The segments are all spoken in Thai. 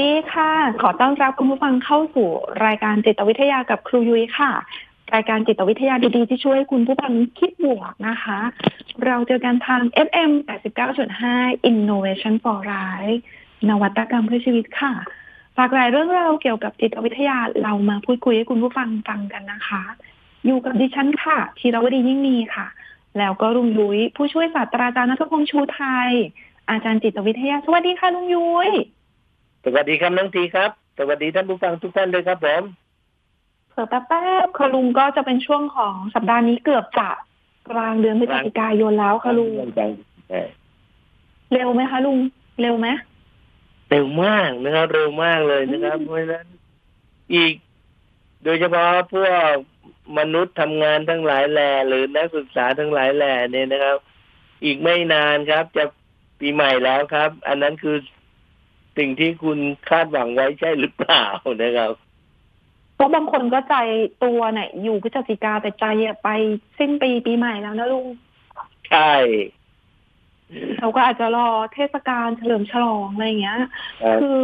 ดีค่ะ ขอต้อนรับคุณผู้ฟังเข้าสู่รายการจิตวิทยากับครูยุ้ยค่ะ รายการจิตวิทยาดีๆ ที่ช่วยคุณผู้ฟังคิดบวกนะคะ เราเจอกันทาง FM 89.5 Innovation for Life นวัตกรรมเพื่อชีวิตค่ะฝากหลายเรื่องราวเกี่ยวกับจิตวิทยาเรามาพูดคุยให้คุณผู้ฟังฟังกันนะคะ อยู่กับดิฉันค่ะธีรวดียิ่งมีค่ะ แล้วก็ลุงยุ้ยผู้ช่วยศาสตราจารย์นัทพงษ์ชูไทย อาจารย์จิตวิทยา สวัสดีค่ะลุงยุ้ย วัสดีครับน้องทีครับ สวัสดีท่านผู้ฟังทุกท่านด้วยครับผมเผื่อแป๊บๆค่ะลุงก็จะเป็นช่วงของสัปดาห์นี้เกือบจะกลางเดือนพฤศจิกายนแล้วค่ะลุงเออเร็วไหมคะลุงเร็วไหมเร็วมากนะครับ เร็วมากเลยนะครับอืมเพราะฉะนั้นอีก โดยเฉพาะพวกมนุษย์ทำงานทั้งหลายแหล่หรือนักศึกษาทั้งหลายแหล่เนี่ยนะครับ อีกไม่นานครับ จะปีใหม่แล้วครับ อันนั้นคือ สิ่งที่คุณคาดหวังไว้ใช่หรือเปล่านะครับเพราะบางคนก็ใจตัวเนี่ยอยู่พฤศจิกาแต่ใจอะไปสิ้นปีปีใหม่แล้วนะลุงใช่เราก็อาจจะรอเทศกาลเฉลิมฉลองอะไรอย่างเงี้ยครับคือ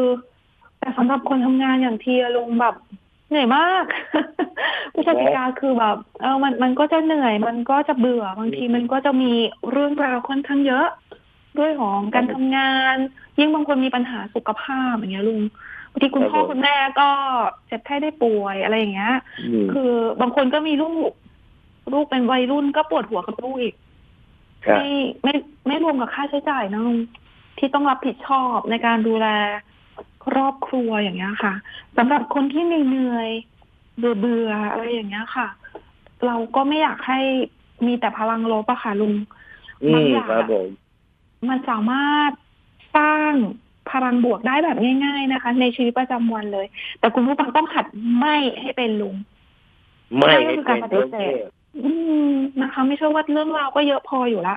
แต่สำหรับคนทำงานอย่างทีอะลุงแบบเหนื่อยมากพฤศจิกาคือแบบ เออมันมันก็จะเหนื่อย มันก็จะเบื่อบางทีมันก็จะมีเรื่องราวค่อนข้างเยอะ ด้วยของการทำงาน ยิ่งบางคนมีปัญหาสุขภาพอย่างเงี้ยลุงบางทีคุณพ่อคุณแม่ก็เจ็บไข้ได้ป่วยอะไรอย่างเงี้ยอืมคือบางคนก็มีลูก ลูกเป็นวัยรุ่นก็ปวดหัวกับลูกอีกครับไม่ไม่ไม่รวมกับค่าใช้จ่ายนะลุงที่ต้องรับผิดชอบในการดูแลครอบครัวอย่างเงี้ยค่ะสำหรับคนที่เหนื่อยๆเบื่อเบื่อๆอะไรอย่างเงี้ยค่ะ เราก็ไม่อยากให้มีแต่พลังลบอะค่ะลุงอืบางมอย่างครับอะผ มมันสามารถสร้างพลังบวกได้แบบง่าย ๆนะคะ ในชีวิตประจำวันเลย แต่คุณผู้ฟังต้องหัดไม่ให้เป็นลุง ไม่ไม่ให้คือเป็การนปฏิเสธอืมนะคะ ไม่ใช่ว่าเรื่องราวก็เยอะพออยู่ละ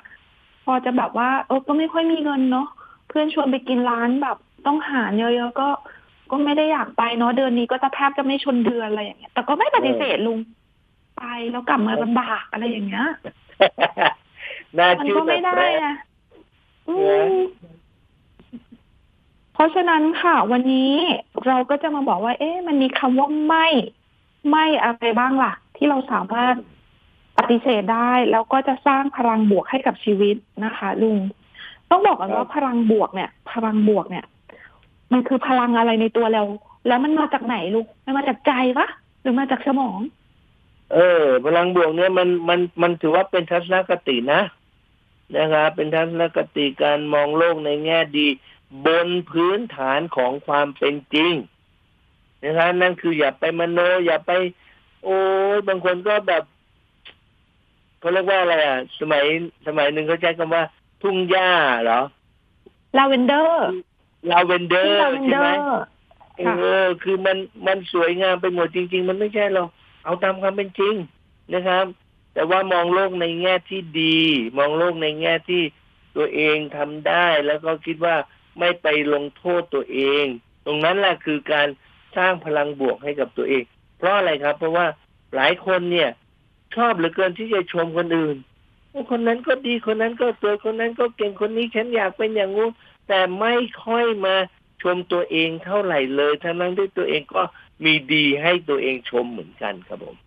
พอจะแบบว่าเออก็ไม่ค่อยมีเงินเนาะเพื่อนชวนไปกินร้านแบบต้องหารเยอะๆก็ ก็ไม่ได้อยากไปเนาะเดือนนี้ก็จะแทบจะไม่ชนเดือนอะไรอย่างเงี้ยแต่ก็ไม่ปฏิเสธลุงไปแล้วกลับมาลำบากอะไรอย่างเงี้ยน่ามันชื่อก็แบไม่บได้แปลกนะอืนะม เพราะฉะนั้นค่ะ วันนี้เราก็จะมาบอกว่า เอ๊ะมันมีคำว่าไม่ ไม่อะไรบ้างล่ะ ที่เราสามารถปฏิเสธได้ แล้วก็จะสร้างพลังบวกให้กับชีวิตนะคะลุงต้องบอกกันว่าพลังบวกเนี่ย พลังบวกเนี่ย มันคือพลังอะไรในตัวเรา แล้วมันมาจากไหนลูกมันมาจากใจปะหรือมาจากสมอง เออ พลังบวกเนี่ยมันมันมันถือว่าเป็นทัศนคตินะ นะครับ เป็นทัศนคติการมองโลกในแง่ดี บนพื้นฐานของความเป็นจริงนะครับนั่นคืออย่าไปมโน อย่าไป โอ้ยบางคนก็แบบเขาเรียกว่าอะไรอะ สมัยสมัยหนึ่งเขาใช้คำว่า ทุ่งหญ้าเหรอลาเวนเดอร์ลาเวนเดอร์ลาเวนใช่เดอไหมร์เอค่ะอคือมันมันสวยงามไปหมดจริง ๆ มันไม่ใช่หรอกเอาตามความเป็นจริงนะครับ แต่ว่ามองโลกในแง่ที่ดี มองโลกในแง่ที่ตัวเองทำได้ แล้วก็คิดว่าไม่ไปลงโทษตัวเอง ตรงนั้นแหละคือการสร้างพลังบวกให้กับตัวเอง เพราะอะไรครับ เพราะว่าหลายคนเนี่ย ชอบเหลือเกินที่จะชมคนอื่นคนนั้นก็ดีคนนั้นก็สวยคนนั้นก็เก่งคนนี้ฉันอยากเป็นอย่างงู้นแต่ไม่ค่อยมาชมตัวเองเท่าไหร่เลยทั้งนั้นที่ตัวเองก็มีดีให้ตัวเองชมเหมือนกันครับผม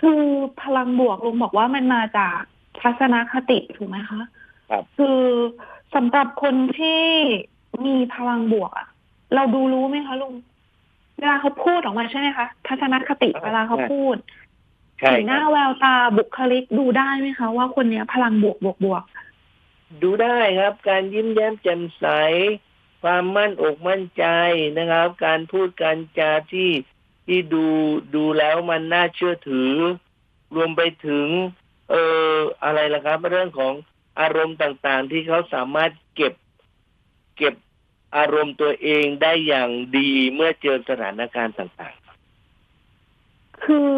คือพลังบวกลุงบอกว่ามันมาจากทัศนคติถูกไหมคะครับคือสำหรับคนที่มีพลังบวกอะเราดูรู้ไหมคะลุงเวลาเขาพูดออกมาใช่ไหมคะทัศนคติเวลาเขาพูดใช่สีหคน้ารับแววตาบุคลิกดูได้ไหมคะ ว่าคนเนี้ยพลังบวกบวกบวก ดูได้ครับ การยิ้มแย้มแจ่มใส ความมั่นอกมั่นใจนะครับ การพูดการจาที่ ที่ดูดูแล้วมันน่าเชื่อถือ รวมไปถึง เอ่ออะไรล่ะครับ เรื่องของอารมณ์ต่างๆ ที่เขาสามารถเก็บ เก็บอารมณ์ตัวเองได้อย่างดีเมื่อเจอสถานการณ์ต่างๆ คือ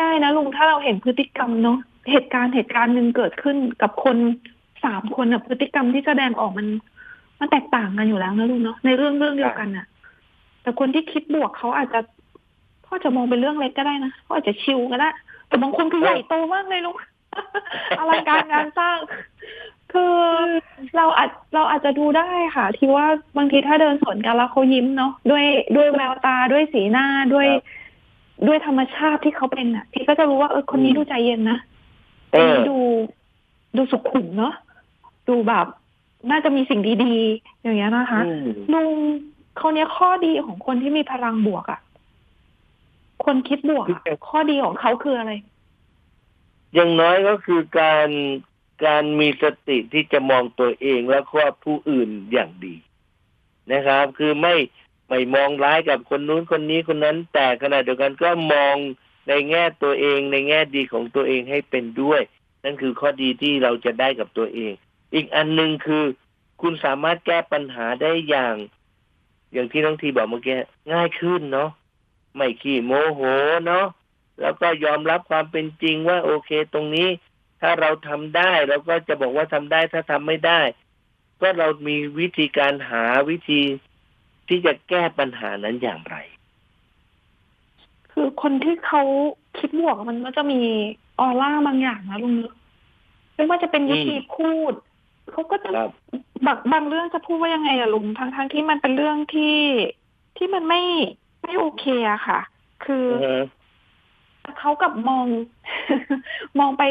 ง่ายๆนะลุงถ้าเราเห็นพฤติกรรมเนาะเหตุการณ์เหตุการณ์หนึ่งเกิดขึ้นกับคนสามคนอะพฤติกรรมที่แสดงออกมัน มันแตกต่างกันอยู่แล้วนะลุงเนาะในเรื่องเรื่องเดียวกันอะ แต่คนที่คิดบวกเขาอาจจะเขาอาจจะมองเป็นเรื่องเล็กก็ได้นะเขาอาจจะชิลก็ได้แต่บางคนคือใหญ่โตมากเลยลุงอลังการงานสร้าง คือเราอาจเราอาจจะดูได้ค่ะ ที่ว่าบางทีถ้าเดินสวนกันแล้วเขายิ้มเนาะด้วยด้วยแววตาด้วยสีหน้าด้วย ด้วยธรรมชาติที่เขาเป็นอะ พี่ก็จะรู้ว่าเออคนนี้ดูใจเย็นนะๆเออดูดูสุขุมเนาะดูแบบ น่าจะมีสิ่งดีๆ อย่างเงี้ยนะคะอืมลุงเขาวเนี้ยข้อดีของคนที่มีพลังบวกอะ่ะ คนคิดบวกอะข้อดีของเขาคืออะไร อย่างน้อยก็คือการการมีสติที่จะมองตัวเองและก็ผู้อื่นอย่างดีนะครับ คือไม่ไม่มองร้ายกับคนนู้นคนนี้คนนั้น แต่ขณะเดียวกันก็มองในแง่ตัวเองในแง่ดีของตัวเองให้เป็นด้วย นั่นคือข้อดีที่เราจะได้กับตัวเอง อีกอันหนึ่งคือ คุณสามารถแก้ปัญหาได้อย่าง อย่างที่น้องทีบอกเมื่อกี้ง่ายขึ้นเนาะไม่ขี้โมโหเนาะแล้วก็ยอมรับความเป็นจริงว่าโอเคตรงนี้ ถ้าเราทำได้เราก็จะบอกว่าทำได้ถ้าทำไม่ได้ ก็เรามีวิธีการหาวิธีที่จะแก้ปัญหานั้นอย่างไร คือคนที่เขาคิดบวกมันก็จะมีออร่าบางอย่างนะลุงเนอะไม่ว่าจะเป็นวิธีพูด เขาก็จะครับบางบางเรื่องจะพูดว่ายังไงอะลุงทั้งทั้งที่มันเป็นเรื่องที่ที่มันไม่ไม่โอเคอะค่ะ คืออือฮะเขากลับมอง มองไป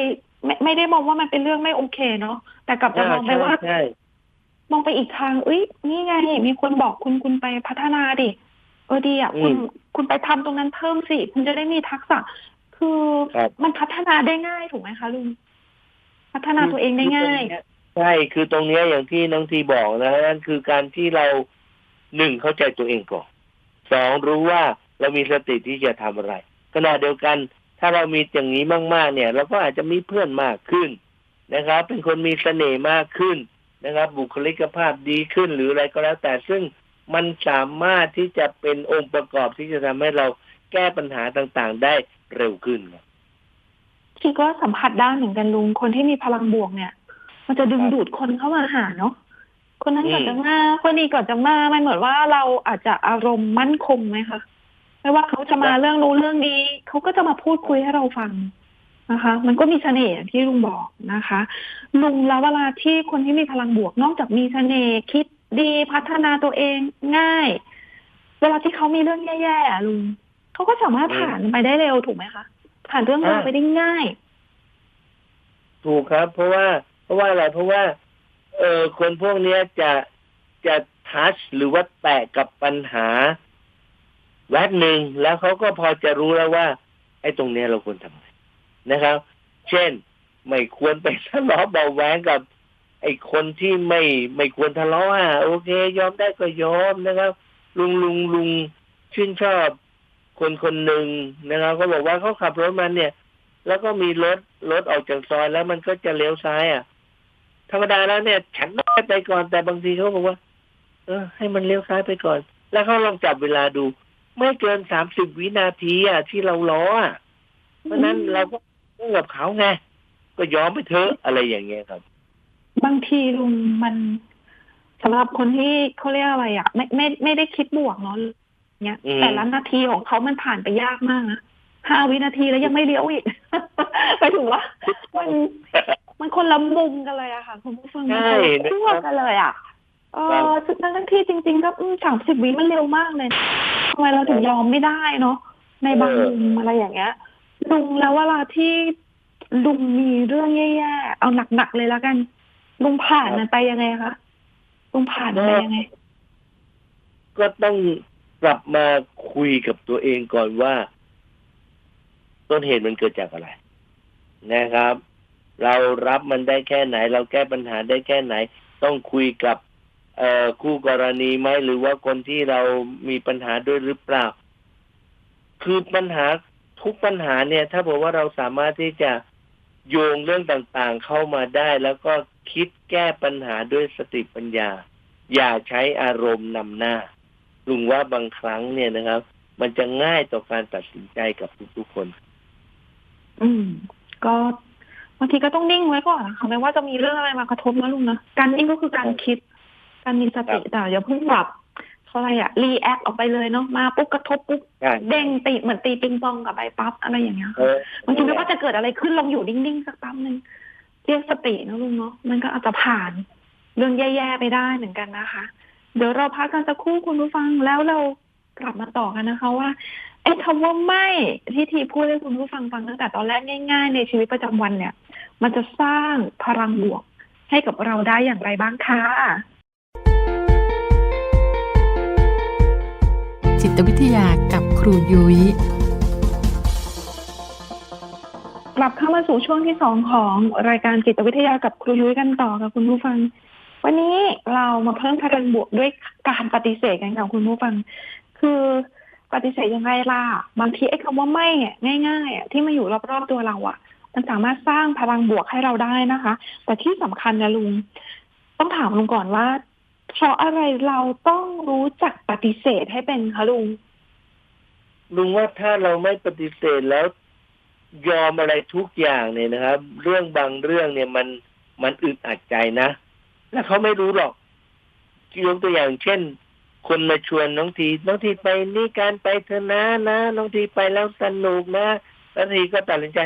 ไม่ไม่ได้มองว่ามันเป็นเรื่องไม่โอเคเนาะแต่กลับจะมองไปว่าใช่มองไปอีกทางเอ้ยนี่ไง มีคนบอกคุณคุณไปพัฒนาดิเออดีอะคุณคุณไปทำตรงนั้นเพิ่มสิ คุณจะได้มีทักษะ คือครับมันพัฒนาได้ง่ายถูกไหมคะลุงพัฒนาตัวเองได้ง่าย ใช่ คือตรงเนี้ยอย่างที่น้องทีบอกนะนั่นคือการที่เราหนึ่งเข้าใจตัวเองก่อนสองรู้ว่าเรามีสติที่จะทำอะไรขณะเดียวกัน ถ้าเรามีอย่างนี้มาก ๆ เนี่ย เราก็อาจจะมีเพื่อนมากขึ้นนะครับ เป็นคนมีเสน่ห์มากขึ้นนะครับ บุคลิกภาพดีขึ้นหรืออะไรก็แล้ว แต่ซึ่งมันสามารถที่จะเป็นองค์ประกอบที่จะทำให้เราแก้ปัญหาต่างๆ ได้เร็วขึ้นครับที่ก็สัมผัสได้เหมือนกันลุงคนที่มีพลังบวกเนี่ย มันจะดึงดูดคนเข้ามาหาเนาะคนนั้นก่อนจะมาคนนี้ก่อนจะมามันเหมือนว่าเราอาจจะอารมณ์มั่นคงไหมคะไม่ว่าเขาจะมาเรื่องนู้นเรื่องนี้เขาก็จะมาพูดคุยให้เราฟังนะคะ มันก็มีเสน่ห์อย่างที่ลุงบอกนะคะลุงแล้วเวลาที่คนที่มีพลังบวกนอกจากมีเสน่ห์คิดดีพัฒนาตัวเองง่าย เวลาที่เขามีเรื่องแย่ๆอะลุงเขาก็สามารถผ่านไปได้เร็วถูกไหมคะผ่านเรื่องราวไปได้ง่าย ถูกครับ เพราะว่า เพราะว่าอะไรเพราะว่า เออคนพวกเนี้ยจะจะทัชหรือว่าแตะกับปัญหา แวบหนึ่งแล้วเขาก็พอจะรู้แล้วว่า ไอ้ตรงเนี้ยเราควรทำไงนะครับ เช่น ไม่ควรไปทะเลาะเบาแหวงกับ ไอ้คนที่ไม่ไม่ควรทะเลาะอะโอเค ยอมได้ก็ยอมนะครับ ลุงลุงลุงชื่นชอบคนคนหนึ่งนะครับเขาบอกว่าเขาขับรถมาเนี่ย แล้วก็มีรถรถออกจากซอยแล้วมันก็จะเลี้ยวซ้ายอะ ธรรมดาแล้วเนี่ย ฉันได้ไปก่อนแต่บางทีเขาบอกว่า เออ ให้มันเลี้ยวซ้ายไปก่อน แล้วเขาลองจับเวลาดู ไม่เกินสามสิบวินาทีอะที่เราล้ออะเพราะฉะนั้นเราก็ต้องกับเขาไงก็ยอมไปเถอะอะไรอย่างเงี้ยครับ บางทีลุงมันสำหรับคนที่เขาเรียกอะไรอะไม่ไม่ไม่ได้คิดบวกเนาะเนี้ยอืมแต่ละนาทีของเขามันผ่านไปยากมากนะห้าวินาทีแล้วยังไม่เลี้ยวอีกไปถึงว่ามัน มันคนละมุมกันเลยอะค่ะคุณผู้ฟังใช่มันคนละขั้วกันเลยอะเออทั้งทั้งที่จริง ๆ ก็สามสิบวิมันเร็วมากเลยทำไมเราถึงยอมไม่ได้เนาะในบางมุมอะไรอย่างเงี้ยลุงแล้วเวลาที่ลุงมีเรื่องแย่ๆเอาหนักๆเลยแล้วกัน ลุงผ่านมันไปยังไงคะลุงผ่านมันไปยังไง ก็ต้องกลับมาคุยกับตัวเองก่อนว่า ต้นเหตุมันเกิดจากอะไรนะครับ เรารับมันได้แค่ไหน เราแก้ปัญหาได้แค่ไหน ต้องคุยกับคู่กรณีไหมหรือว่าคนที่เรามีปัญหาด้วยหรือเปล่า คือปัญหาทุกปัญหาเนี่ย ถ้าบอกว่าเราสามารถที่จะโยงเรื่องต่างๆเข้ามาได้ แล้วก็คิดแก้ปัญหาด้วยสติปัญญา อย่าใช้อารมณ์นำหน้า ลุงว่าบางครั้งเนี่ยนะครับ มันจะง่ายต่อการตัดสินใจกับทุกๆคน อืม ก็ บางทีก็ต้องนิ่งไว้ก่อนนะคะไม่ว่าจะมีเรื่องอะไรมากระทบนะลุงนะการนิ่งก็คือการคิด การมีสติครับแต่อย่าเพิ่งแบบเขาอะไรอะรีแอคออกไปเลยเนาะมาปุ๊บกระทบปุ๊บใช่เด้งตีเหมือนตีปิงปองกับใบปั๊บอะไรอย่างเงี้ยเออบางทีไม่ว่าจะเกิดอะไรขึ้นลองอยู่นิ่งๆสักแป๊บนึงเรียกสตินะลุงเนาะมันก็อาจจะผ่านเรื่องแย่ๆไปได้เหมือนกันนะคะ เดี๋ยวเราพักกันสักครู่คุณผู้ฟังแล้วเรากลับมาต่อกันนะคะว่า ไอ้คำว่าไม่ที่ทีพูดให้คุณผู้ฟังฟังตั้งแต่ตอนแรกง่าย ๆ ในชีวิตประจำวันเนี่ย มันจะสร้างพลังบวกให้กับเราได้อย่างไรบ้างคะจิตวิทยากับครูยุย้ยกลับเข้ามาสู่ช่วงที่สองของรายการจิตวิทยากับครูยุ้ยกันต่อค่ะคุณผู้ฟัง วันนี้เรามาเพิ่มพลังบวกด้วยการปฏิเสธกันค่ะคุณผู้ฟัง คือ ปฏิเสธยังไงล่ะ บางทีไอ้คำว่าไม่ง่ายๆอะที่มาอยู่รอบๆตัวเราอะมันสามารถสร้างพลังบวกให้เราได้นะคะ แต่ที่สำคัญนะลุง ต้องถามลุงก่อนว่าเพราะอะไรเราต้องรู้จักปฏิเสธให้เป็นคะลุงลุงว่าถ้าเราไม่ปฏิเสธแล้วยอมอะไรทุกอย่างเนี่ยนะครับ เรื่องบางเรื่องเนี่ยมันมันอึดอัดใจนะ แล้วเขาไม่รู้หรอกยกตัวอย่างเช่น คนมาชวนน้องทีน้องทีไปนี่การไปเถอะนะนะน้องทีไปแล้วสนุกนะแล้วทีก็ตัดสินใจ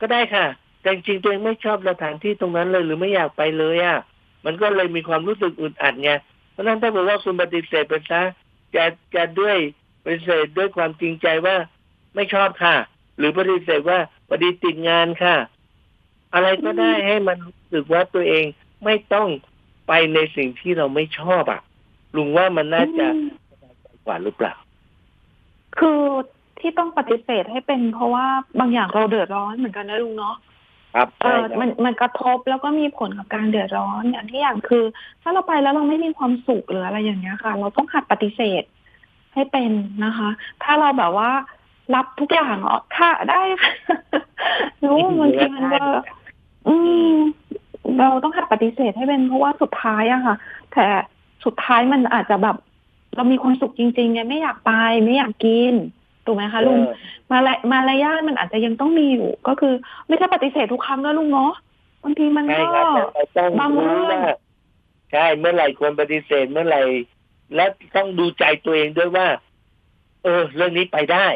ก็ได้ค่ะ แต่จริงตัวเองไม่ชอบสถานที่ตรงนั้นเลยหรือไม่อยากไปเลยอะ มันก็เลยมีความรู้สึกอึดอัดไงเพราะนั้นถ้าบอกว่าคุณปฏิเสธไปซะจะจะด้วยปฏิเสธด้วยความจริงใจว่าไม่ชอบค่ะ หรือปฏิเสธว่าพอดีติดงานค่ะ อะไรก็ได้ให้มันรู้สึกว่าตัวเองไม่ต้องไปในสิ่งที่เราไม่ชอบอะ ลุงว่ามันน่าจะกว่าหรือเปล่า คือที่ต้องปฏิเสธให้เป็น เพราะว่าบางอย่างเราเดือดร้อนเหมือนกันนะลุงเนาะครับเอใช่อครับมันมันกระทบแล้วก็มีผลกับการเดือดร้อนอย่างที่อย่างคือ ถ้าเราไปแล้วเราไม่มีความสุขหรืออะไรอย่างเงี้ยค่ะ เราต้องหัดปฏิเสธให้เป็นนะคะ ถ้าเราแบบว่ารับทุกอย่างอ๋อค่ะได้ค่ะรู้บางทีมันก็อืมเราต้องหัดปฏิเสธให้เป็นเพราะว่าสุดท้ายอะค่ะ แต่ สุดท้ายมันอาจจะแบบ เรามีความสุขจริงๆไงไม่อยากไปไม่อยากกินถูกไหมคะลุงเออมาละมารยาทมันอาจจะยังต้องมีอยู่ ก็คือไม่ใช่ปฏิเสธทุกครั้งนะลุงเนาะบางทีมันใช่ก็ครับแต่เราต้องบางเรื่รู้องว่าใช่เมื่อไหร่ควรปฏิเสธเมื่อไหร่ และต้องดูใจตัวเองด้วยว่า เออ เรื่องนี้ไปได้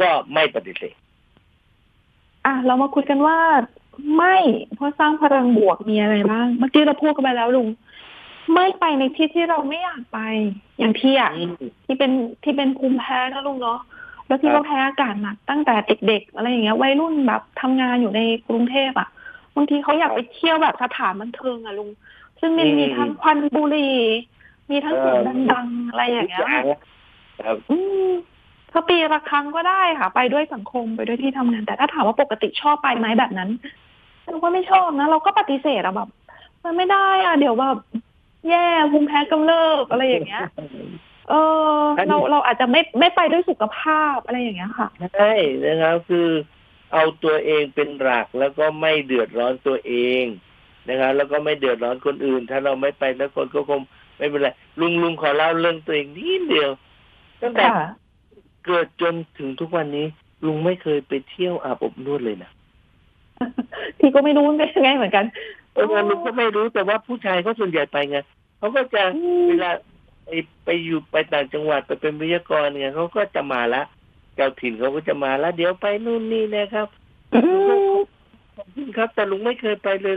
ก็ไม่ปฏิเสธ อะ เรามาคุยกันว่าไม่เพราะสร้างพลังบวกมีอะไรบ้าง เมื่อกี้เราพูดกันไปแล้วลุง ไม่ไปในที่ที่เราไม่อยากไป อย่างที่อะอืมที่เป็นที่เป็นภูมิแพ้นะลุงเนาะแล้วที่ครับว่าแพ้อากาศหนักตั้งแต่เด็กๆอะไรอย่างเงี้ยวัยรุ่นแบบทำงานอยู่ในกรุงเทพอะบางทีเขาอยากไปเที่ยวแบบสถานบันเทิงอะลุง ซึ่งมันมีทั้งควันบุหรี่มีทั้งเสียงดังๆอะไรอย่างเงี้ยครับอืมถ้าปีละครั้งก็ได้ค่ะ ไปด้วยสังคมไปด้วยที่ทำงาน แต่ถ้าถามว่าปกติชอบไปไหมแบบนั้นเราก็ไม่ชอบนะเราก็ปฏิเสธอะแบบ มันไม่ได้อะเดี๋ยวแบบ แย่ภูมิแพ้กำเริบอะไรอย่างเงี้ย เอออันนี้เราเราอาจจะไม่ไม่ไปด้วยสุขภาพอะไรอย่างเงี้ยค่ะใช่นะครับคือเอาตัวเองเป็นหลักแล้วก็ไม่เดือดร้อนตัวเองนะครับแล้วก็ไม่เดือดร้อนคนอื่น ถ้าเราไม่ไปแล้วคนก็คงไม่เป็นไรลุงลุงขอเล่าเรื่องตัวเองนิดเดียวตั้งแต่ค่ะเกิดจนถึงทุกวันนี้ ลุงไม่เคยไปเที่ยวอาบอบนวดเลยนะพี่ก็ไม่รู้มันเป็นยังไงเหมือนกันเออลุงก็ไม่รู้แต่ว่าผู้ชายเขาส่วนใหญ่ไปไง เขาก็จะอืมเวลาไปไปอยู่ไปต่างจังหวัดไปเป็นวิทยากรเนี่ยเขาก็จะมาละเจ้าถิ่นเขาก็จะมาละเดี๋ยวไปนู่นนี่นะครับอืมขอบคุณครับ แต่ลุงไม่เคยไปเลย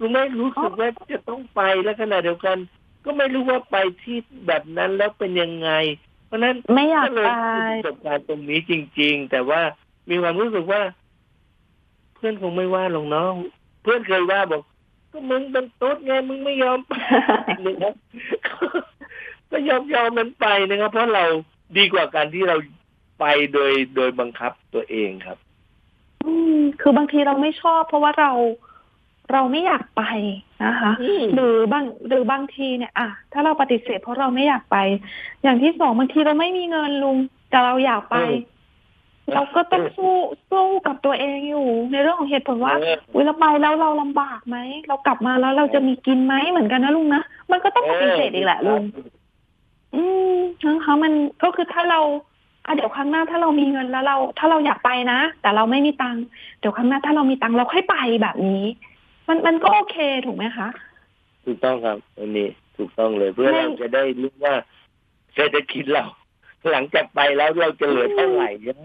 ลุงไม่รู้สึกว่าจะต้องไปแล้วขณะเดียวกัน ก็ไม่รู้ว่าไปที่แบบนั้นแล้วเป็นยังไง เพราะฉะนั้นไม่อยากก็เลยไปมีประสบการณ์ตรงนี้จริง ๆ แต่ว่ามีความรู้สึกว่า เพื่อนคงไม่ว่าหรอกเนาะเพื่อนเคยว่าบอก ก็มึงเป็นตุ๊ดไงมึงไม่ยอมไปนะครับก็ยอมยอมมันไปนะครับ เพราะเราดีกว่าการที่เราไปโดยโดยบังคับตัวเองครับ อืมคือบางทีเราไม่ชอบ เพราะว่าเราเราไม่อยากไปนะคะ หรือบางหรือบางทีเนี่ย อะถ้าเราปฏิเสธเพราะเราไม่อยากไป อย่างที่สองบางทีเราไม่มีเงินลุงแต่เราอยากไป เออเราก็ต้องสู้สู้กับตัวเองอยู่ ในเรื่องของเหตุผลว่าเอออุ้ยเราไปแล้วเราลำบากไหมเรากลับมาแล้วเราจะมีกินไหมเหมือนกันนะลุงนะมันก็ต้องปฏิเสธอีกแหละลุงอืมนะคะมันก็คือถ้าเราอะเดี๋ยวครั้งหน้าถ้าเรามีเงินแล้วเรา ถ้าเราอยากไปนะ แต่เราไม่มีตังค์เดี๋ยวครั้งหน้าถ้าเรามีตังค์เราค่อยไปแบบนี้ มันมันก็โอเคถูกไหมคะ ถูกต้องครับอันนี้ถูกต้องเลยเพื่อไม่เราจะได้รู้ว่าเศรษฐกิจเรา หลังจากไปแล้วเราจะเหลือเท่าไหร่ใช่ไหม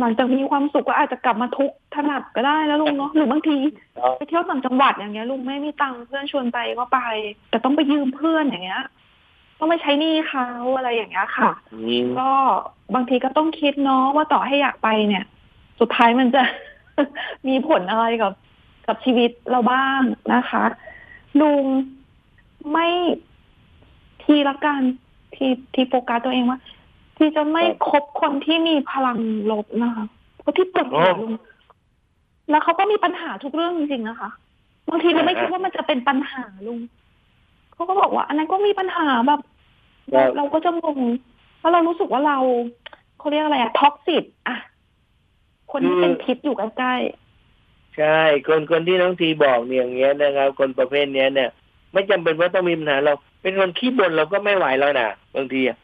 หลังจากมีความสุขก็อาจจะกลับมาทุกข์ถนัดก็ได้แล้วลุงเนาะหรือบางทีไปเที่ยวต่างจังหวัดอย่างเงี้ยลุงไม่มีตังค์เพื่อนชวนไปก็ไป แต่ต้องไปยืมเพื่อนอย่างเงี้ยต้องไปใช้หนี้เขาอะไรอย่างเงี้ยค่ะอืมก็บางทีก็ต้องคิดเนาะว่าต่อให้อยากไปเนี่ย สุดท้ายมันจะมีผลอะไรกับกับชีวิตเราบ้างนะคะ ลุงไม่ทีละกัน ทีทีโฟกัสตัวเองว่าที่จะไม่คบคนที่มีพลังลบนะคะเพราะที่ปวดหัวลุงแล้วเขาก็มีปัญหาทุกเรื่องจริงๆนะคะบางทีเราไม่คิดว่ามันจะเป็นปัญหาลุงเขาก็บอกว่า อันนั้นก็มีปัญหาแบบ เราเราก็จะงงเพราะเรารู้สึกว่าเราเขาเรียกอะไรอะท็อกซิตอะคนที่เป็นพิษอยู่ใกล้ใช่ คนคนที่น้องทีบอกเนี่ยอย่างเงี้ยนะครับ คนประเภทเนี้ยเนี่ย ไม่จำเป็นว่าต้องมีปัญหาเรา เป็นคนขี้บ่นเราก็ไม่ไหวแล้วนะบางทีอะ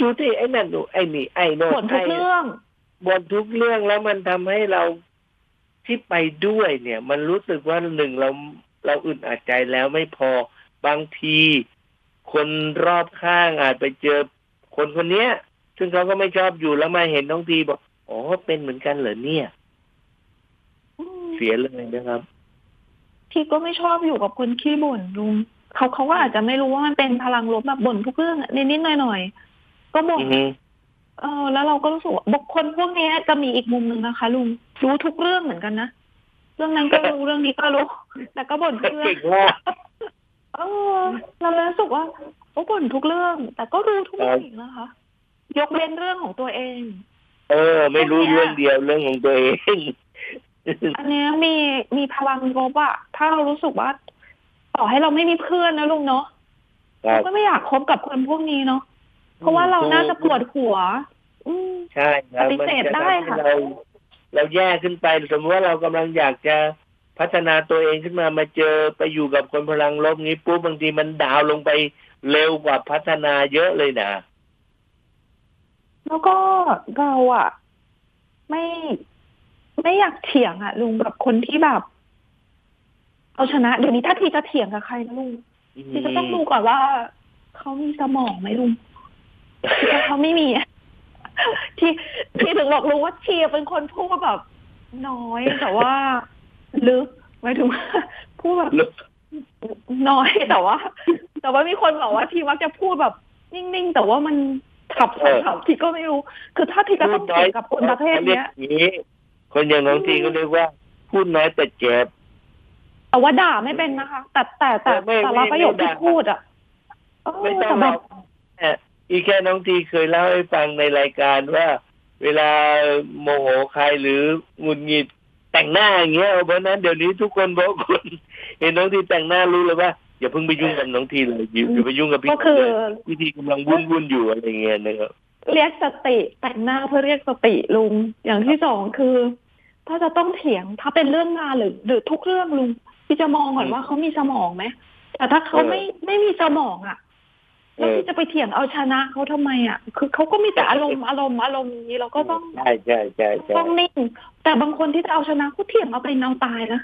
ดูที่ไอ้นั่นดูไอ้นี่ไอ้โน่ๆผนลทุกไอ้เรื่องบ่นทุกเรื่องแล้วมันทำให้เราที่ไปด้วยเนี่ย มันรู้สึกว่าหนึ่งเราเราอึดอัดใจแล้วไม่พอบางที คนรอบข้างอาจไปเจอคนคนเนี้ย ซึ่งเขาก็ไม่ชอบอยู่แล้วมาเห็นน้องทีบอกอ๋อเป็นเหมือนกันเหรอเนี่ยอืมเสียเลยนะครับ ที่ก็ไม่ชอบอยู่กับคนขี้บ่นลุง เขาเขาก็อาจจะไม่รู้ว่ามันเป็นพลังลบแบบบ่นทุกเรื่องอะนิดๆหน่อยๆก็บ่นอือฮึเออแล้วเราก็รู้สึกว่าบุคคลพวกนี้จะมีอีกมุมหนึ่งนะคะลุงรู้ทุกเรื่องเหมือนกันนะเรื่องนั้นก็รู้เรื่องนี้ก็รู้แต่ก็บ่นทุกเรื่องเก่งมากเออเราเลยรู้สึกว่าโอ้บ่นทุกเรื่อง แต่ก็รู้ทุกเรื่องอีกนะคะ ยกเว้นเรื่องของตัวเอง เออ ไม่รู้เรื่องเดียวเรื่องของตัวเองอันเนี้ยมีมีพลังลบอะถ้าเรารู้สึกว่า ต่อให้เราไม่มีเพื่อนนะลุงเนาะครัเราบก็ไม่อยากคบกับคนพวกนี้เนาะเพราะว่าเราน่าจะปวดหัว อืมใช่ครับปฏิเสธมันจได้ทำให้ค่ะเราเราแย่ขึ้นไปสมมติว่าเรากำลังอยากจะพัฒนาตัวเองขึ้นมามาเจอไปอยู่กับคนพลังลบนี้ปุ๊บบางทีมันดาวน์ลงไปเร็วกว่าพัฒนาเยอะเลยนะแล้วก็เราอะไม่ไม่อยากเถียงอะลุงกับคนที่แบบ เอาชนะ เดี๋ยวนี้ถ้าทีจะเถียงกับใครนะลุงที่จะต้องดูก่อนว่าเขามีสมองไหมลุงถ้าเขาไม่มีอะที่ที่ถึงบอกลุงว่าเชียร์เป็นคนพูดแบบ น้อยแต่ว่า ลึกหมายถึงว่าพูดแบบลึกน้อยแต่ว่า แต่ว่ามีคนบอกว่าทีมักจะพูดแบบนิ่งๆแต่ว่ามันขับเออขับทีก็ไม่รู้ คือถ้าทีจะต้องเถียงกับคนประเภทเนี้ยขารีกอย่างนี้คนอย่างน้องทีก็เรียกว่าพูดน้อยแต่เจ็บ แต่ว่าด่าไม่เป็นนะคะ แต่แต่แต่ไม่แต่ไม่ละประโยคไม่ด่าที่พูดอะเออไม่ต้อแต่งหแบรอบกแต่อีแค่น้องทีเคยเล่าให้ฟังในรายการว่า เวลาโมโหใครหรือหงุดหงิดแต่งหน้าอย่างเงี้ยเพราะฉะนั้นเดี๋ยวนี้ทุกคนบอกคนเห็นน้องทีแต่งหน้ารู้เลยว่าอย่าเพิ่งไปยุ่งกับน้องทีเลยอย่าอย่าไปยุ่งกับพี่ก็คือเลยพี่ทีกำลังวุ่นวุ่นๆอยู่อะไรเงี้ยนะครับเรียกสติแต่งหน้าเพื่อเรียกสติลุงอย่างที่สองคือ ถ้าจะต้องเถียงถ้าเป็นเรื่องงานหรือ หรือทุกเรื่องลุง ที่จะมองก่อนว่าเขามีสมองไหมแต่ถ้าเขาไม่ไม่มีสมองอะแล้วที่จะไปเถียงเอาชนะเขาทำไมอะ คือเขาก็มีแต่อารมณ์อารมณ์อารมณ์อย่างนี้เราก็ต้องใช่ใช่ใช่ใช่ต้องนิ่ง แต่บางคนที่จะเอาชนะเขาเถียงเอาเป็นเอาตายนะ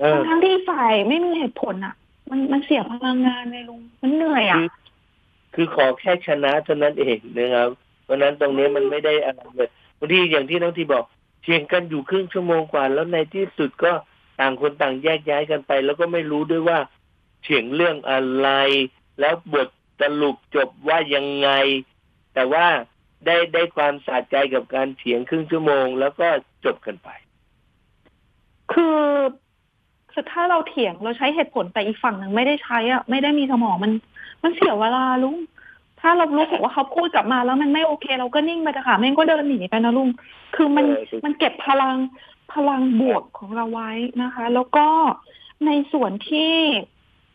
เออทั้งๆที่ฝ่ายไม่มีเหตุผลอะ มันมันเสียพลังงานไงลุงมันเหนื่อยอะคือคือขอแค่ชนะเท่านั้นเองนะครับเพราะฉะนั้นตรงนี้มันไม่ได้อะไรเลยบางทีอย่างที่น้องทีบอกเถียงกันอยู่ครึ่งชั่วโมงกว่าแล้วในที่สุดก็ ต่างคนต่างแยกย้ายกันไป แล้วก็ไม่รู้ด้วยว่าเถียงเรื่องอะไร แล้วบทสรุปจบว่ายังไง แต่ว่าได้ได้ความสะใจกับการเถียงครึ่งชั่วโมง แล้วก็จบกันไป คือคือถ้าเราเถียงเราใช้เหตุผลแต่อีกฝั่งหนึ่งไม่ได้ใช้อะไม่ได้มีสมองมันมันเสียเวลาลุงถ้าเรารู้สึกว่าเขาพูดกลับมาแล้วมันไม่โอเค เราก็นิ่งไปแต่ค่ะแม่งก็เดินหนีไปนะลุง คือมันเออถูกมันเก็บพลัง พลังบวกของเราไว้นะคะ แล้วก็ในส่วนที่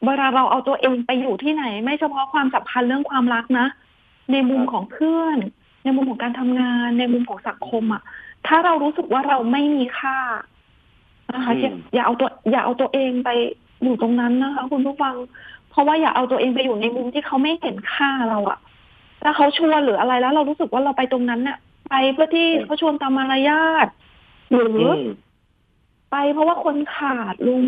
เวลาเราเอาตัวเองไปอยู่ที่ไหน ไม่เฉพาะความสัมพันธ์เรื่องความรักนะ ในมุมของเพื่อน ในมุมของการทำงาน ในมุมของสังคมอะถ้าเรารู้สึกว่าเราไม่มีค่านะคะอืมอย่าอย่าเอาตัว อย่าเอาตัวเองไปอยู่ตรงนั้นนะคะ คุณผู้ฟัง เพราะว่าอย่าเอาตัวเองไปอยู่ในมุมที่เขาไม่เห็นค่าเราอะถ้าเขาชวนหรืออะไรแล้ว เรารู้สึกว่าเราไปตรงนั้นเนี่ยไปเพื่อที่เขาชวนตามมารยาท หรือออืมไปเพราะว่าคนขาดลุง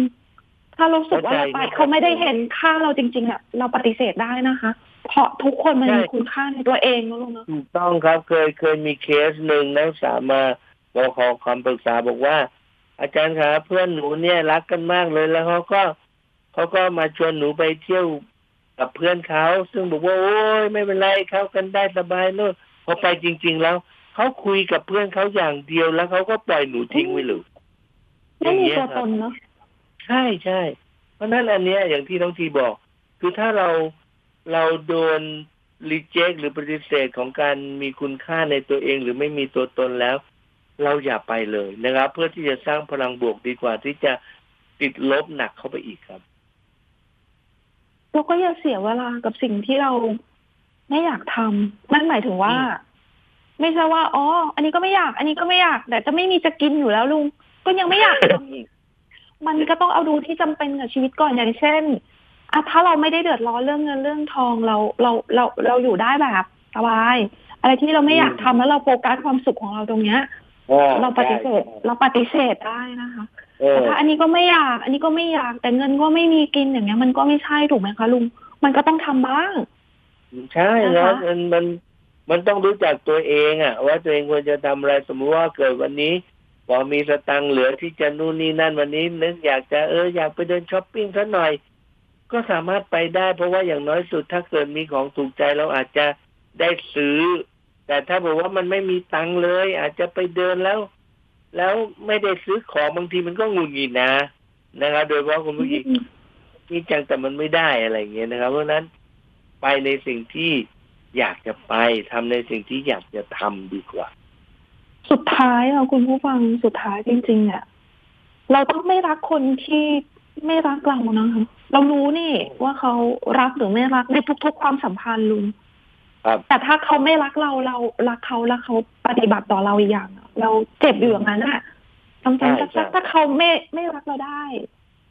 ถ้าเรารู้สึกว่าเราไปเข้าใจเขาไม่ได้เห็นค่าเราจริงๆอะเราปฏิเสธได้นะคะ เพราะทุกคนมันใช่มีคุณค่าในตัวเองนะลุงเนาะถูกต้องครับเคยเคยมีเคสหนึ่งนักศึกษามาบอกขอคำปรึกษาบอกว่า อาจารย์ครับเพื่อนหนูเนี่ยรักกันมากเลยแล้วเขาก็เขาก็มาชวนหนูไปเที่ยวกับเพื่อนเขาซึ่งบอกว่าโอ้ยไม่เป็นไรเข้ากันได้สบายโน่นพอไปจริง ๆ แล้ว เขาคุยกับเพื่อนเขาอย่างเดียวแล้วเขาก็ปล่อยหนูทิ้งไว้เลยไม่มีตัวคตรับนเนาะใช่ใช่เพราะฉะนั้นอันเนี้ยอย่างที่น้องทีบอก คือถ้าเราเราโดนรีเจ็คหรือปฏิเสธของการมีคุณค่าในตัวเอง หรือไม่มีตัวตนแล้ว เราอย่าไปเลยนะครับ เพื่อที่จะสร้างพลังบวกดีกว่าที่จะติดลบหนักเข้าไปอีกครับเราก็อย่าเสียเวลากับสิ่งที่เราไม่อยากทำนั่นหมายถึงว่าอืม ไม่ใช่ว่าอ๋ออันนี้ก็ไม่อยาก อันนี้ก็ไม่อยาก แต่จะไม่มีจะกินอยู่แล้วลุง ก็ยังไม่อยากทำอีกมันก็ต้องเอาดูที่จำเป็นกับชีวิตก่อนอย่างเช่นอะถ้าเราไม่ได้เดือดร้อนเรื่องเงินเรื่องทองเราเราเราเราอยู่ได้แบบสบาย อะไรที่เราไม่อยากทำแล้วเราโฟกัสความสุขของเราตรงเนี้ยเราปฏิเสธเราปฏิเสธได้นะคะเออแต่ถ้าอันนี้ก็ไม่อยาก อันนี้ก็ไม่อยาก แต่เงินก็ไม่มีกินอย่างเงี้ย มันก็ไม่ใช่ถูกไหมคะลุงมันก็ต้องทำบ้าง ใช่ครับนะคะมันมัน มันต้องรู้จักตัวเองอะว่าตัวเองควรจะทำอะไรสมมติว่าเกิดวันนี้พอมีสตังค์เหลือที่จะนู่นนี่นั่นวันนี้นึกอยากจะเอออยากไปเดินช้อปปิ้งสักหน่อย ก็สามารถไปได้ เพราะว่าอย่างน้อยสุดถ้าเกิดมีของถูกใจเราอาจจะได้ซื้อ แต่ถ้าบอกว่ามันไม่มีตังค์เลย อาจจะไปเดินแล้ว แล้วไม่ได้ซื้อของบางทีมันก็หงุดหงิดนะนะครับโดยเฉพาะคุณผู้หญิงนี่จังแต่มันไม่ได้อะไรอย่างเงี้ยนะครับ เพราะฉะนั้นไปในสิ่งที่ อยากจะไปทำในสิ่งที่อยากจะทำดีกว่า สุดท้ายเราคุณผู้ฟังสุดท้ายจริงๆเนี่ยเราต้องไม่รักคนที่ไม่รักเรานะคะเรารู้นี่ว่าเขารักหรือไม่รักในทุกๆความสัมพันธ์ลุงครับแต่ถ้าเขาไม่รักเราเรารักเขาแล้วเขาปฏิบัติต่อเราอีกอย่างอะเราเจ็บอยู่อย่างนั้นอะซ้ำใช่ๆใช่ซักๆถ้าเขาไม่ไม่รักเราได้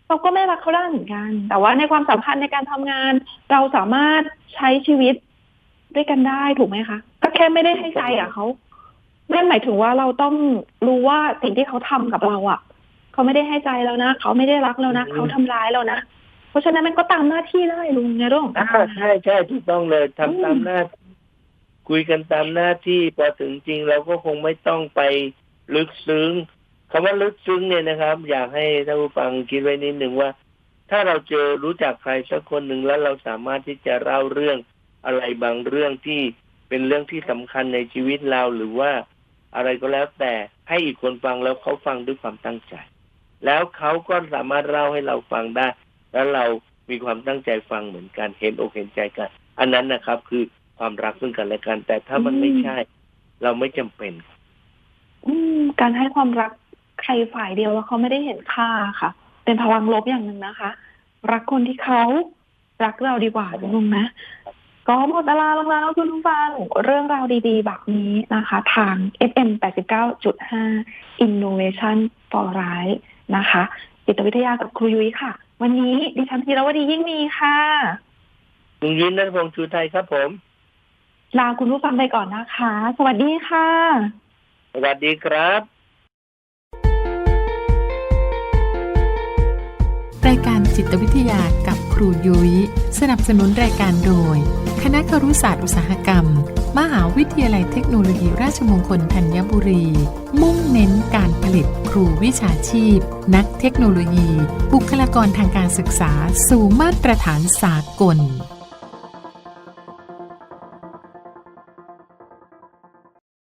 เราก็ไม่รักเขาได้เหมือนกัน แต่ว่าในความสัมพันธ์ในการทำงาน เราสามารถใช้ชีวิต ด้วยกันได้ถูกไหมคะก็แค่ไม่ได้ให้ใจอะเขานั่นหมายถึงว่าเราต้องรู้ว่าสิ่งที่เขาทำกับเราอะเขาไม่ได้ให้ใจเรานะเขาไม่ได้รักเรานะเขาทำร้ายเรานะเพราะฉะนั้นมันก็ตามหน้าที่ได้ลุงในเรื่องของการอ่าทำงานใช่ใช่ถูกต้องเลยทำอืมตามหน้าที่คุยกันตามหน้าที่พอถึงจริงเราก็คงไม่ต้องไปลึกซึ้งคำว่าลึกซึ้งเนี่ยนะครับ อยากให้ท่านผู้ฟังคิดไว้นิดหนึ่งว่า ถ้าเราเจอรู้จักใครสักคนหนึ่งแล้วเราสามารถที่จะเล่าเรื่อง อะไรบางเรื่องที่เป็นเรื่องที่สำคัญในชีวิตเราหรือว่าอะไรก็แล้วแต่ให้อีกคนฟังแล้วเขาฟังด้วยความตั้งใจ แล้วเขาก็สามารถเล่าให้เราฟังได้ แล้วเรามีความตั้งใจฟังเหมือนกันเห็นอกเห็นใจกัน อันนั้นนะครับ คือความรักซึ่งกันและกัน แต่ถ้ามันไม่ใช่ เราไม่จำเป็น อืม การให้ความรักใครฝ่ายเดียวแล้วเขาไม่ได้เห็นค่าค่ะ เป็นพลังลบอย่างหนึ่งนะคะ รักคนที่เขารักเราดีกว่าลุงนะ ก็หมดเวลาลงแล้วคุณผู้ฟังเรื่องราวดี ๆ แบบนี้นะคะ ทาง FM 89.5 Innovation for Life นะคะจิตวิทยากับครูยุ้ยค่ะ วันนี้ดิฉันธีรวดียิ่งมีค่ะลุงยินนัทพงษ์ชูไทยครับผมลาคุณผู้ฟังไปก่อนนะคะ สวัสดีค่ะ สวัสดีครับ รายการจิตวิทยากับครูยุย้ยสนับสนุนรายการโดย คณะครุศาสตร์อุตสาหกรรม มหาวิทยาลัยเทคโนโลยีราชมงคลธัญบุรี มุ่งเน้นการผลิตครูวิชาชีพ นักเทคโนโลยี บุคลากรทางการศึกษา สู่มาตรฐานสากล